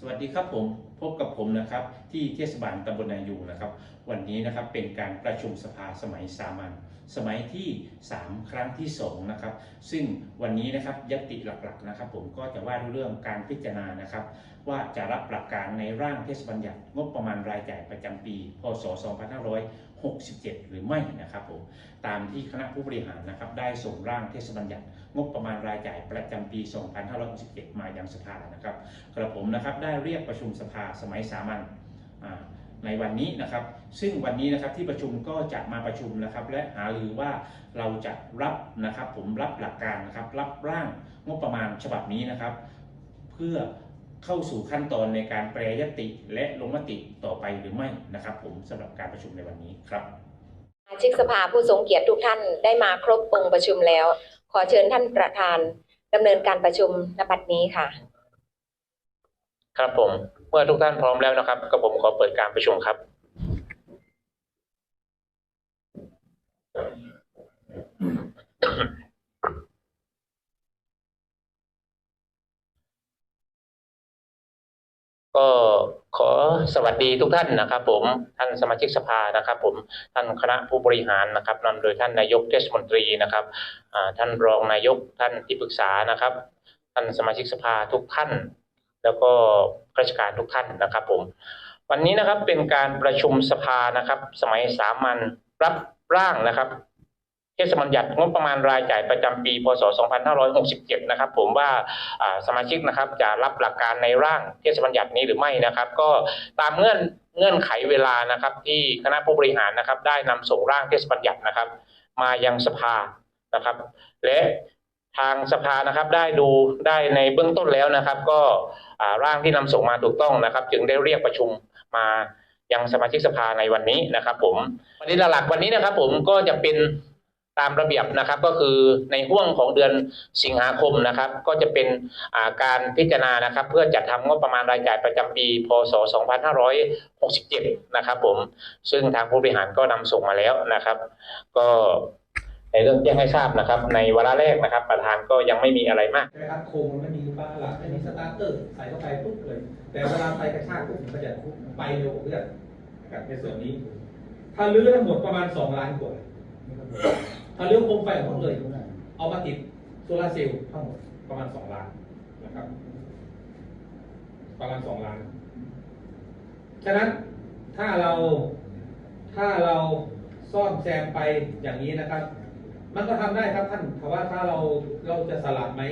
สวัสดีครับผมพบกับผมนะครับที่เทศบาลตำบลนายูนะครับ วันนี้นะครับเป็นการประชุมสภาสมัยสามัญสมัยที่ 3 ครั้งที่2นะครับซึ่งวันนี้นะครับยติหลักๆนะครับ ผมก็จะว่าด้วยเรื่องการพิจารณานะครับ ว่าจะรับหลักการในร่างเทศบัญญัติงบประมาณรายจ่ายประจำปี พศ 2567 หรือไม่นะครับผมตามที่คณะผู้บริหารนะครับ ได้ส่งร่างเทศบัญญัติงบประมาณรายจ่ายประจำปี 2567 มายังสภานะครับกระผมนะครับได้ได้เรียกประชุมสภาสมัยสามัญในวันนี้นะครับ ซึ่งวันนี้นะครับที่ประชุมก็จะมาประชุมนะครับ และหารือว่าเราจะรับนะครับผมรับหลักการนะครับ รับร่างงบประมาณฉบับนี้นะครับ เพื่อเข้าสู่ขั้นตอนในการแปรยติและลงมติต่อไปหรือไม่นะครับ ผมสำหรับการประชุมในวันนี้ครับสมาชิกสภาผู้ทรงเกียรติทุกท่านได้มาครบองค์ประชุมแล้ว ขอเชิญท่านประธานดำเนินการประชุมณบัดนี้ค่ะ ครับผม เมื่อทุกท่านพร้อมแล้วนะครับก็ผมขอเปิดการประชุมครับ ก็ขอสวัสดีทุกท่านนะครับ ผมท่านสมาชิกสภานะครับ ผมท่านคณะผู้บริหารนะครับนำโดยท่านนายกเทศมนตรีนะครับท่านรองนายกท่านที่ปรึกษานะครับ ท่านสมาชิกสภาทุกท่าน แล้วก็ราชการทุกท่านนะครับผม วันนี้นะครับเป็นการประชุมสภานะครับ สมัยสามัญรับร่างนะครับเทศบัญญัติงบประมาณรายจ่ายประจำปีพศ 2567 นะครับ ผมว่าสมาชิกนะครับจะรับหลักการในร่างเทศบัญญัตินี้หรือไม่นะครับ ก็ตามเงื่อนเงื่อนไขเวลานะครับ ที่คณะผู้บริหารนะครับ ได้นำส่งร่างเทศบัญญัตินะครับ มายังสภานะครับ และ ทางสภานะครับได้ดูได้ในเบื้องต้นแล้วนะครับ ก็ร่างที่นำส่งมาถูกต้องนะครับ จึงได้เรียกประชุมมายังสมาชิกสภาในวันนี้นะครับ ผมวันนี้หลักๆวันนี้นะครับ ผมก็จะเป็นตามระเบียบนะครับก็คือในห่วงของเดือนสิงหาคมนะครับ ก็จะเป็นาการพิจารณานะครับ เพื่อจัดทำงบประมาณรายจ่ายประจำปี พศ 2567 นะครับ ผมซึ่งทางผู้บริหารก็นำส่งมาแล้วนะครับ ก็ ในเรื่องแจ้งให้ทราบนะครับ ในวาระแรกนะครับ ประธานก็ยังไม่มีอะไรมากใช่ไหมครับโครงมันไม่มีบ้าหลักไม่มีสตาร์เตอร์ใส่เข้าไปปุ๊บเลย แต่เวลาไฟกระชากปุ๊บมันก็จะไปเร็วกว่าเพื่อนนะครับในส่วนนี้ ถ้าลื้อทั้งหมดประมาณสองล้านกว่าถ้าลื้อโครงไฟหมดเลย เอามาติดโซลาร์เซลล์ทั้งหมดประมาณสองล้านนะครับ ประมาณสองล้าน ฉะนั้นถ้าเราถ้าเราซ่อมแซมไปอย่างนี้นะครับ มันก็ทำได้ครับท่านแต่ว่าถ้าเราเราจะสลับไหม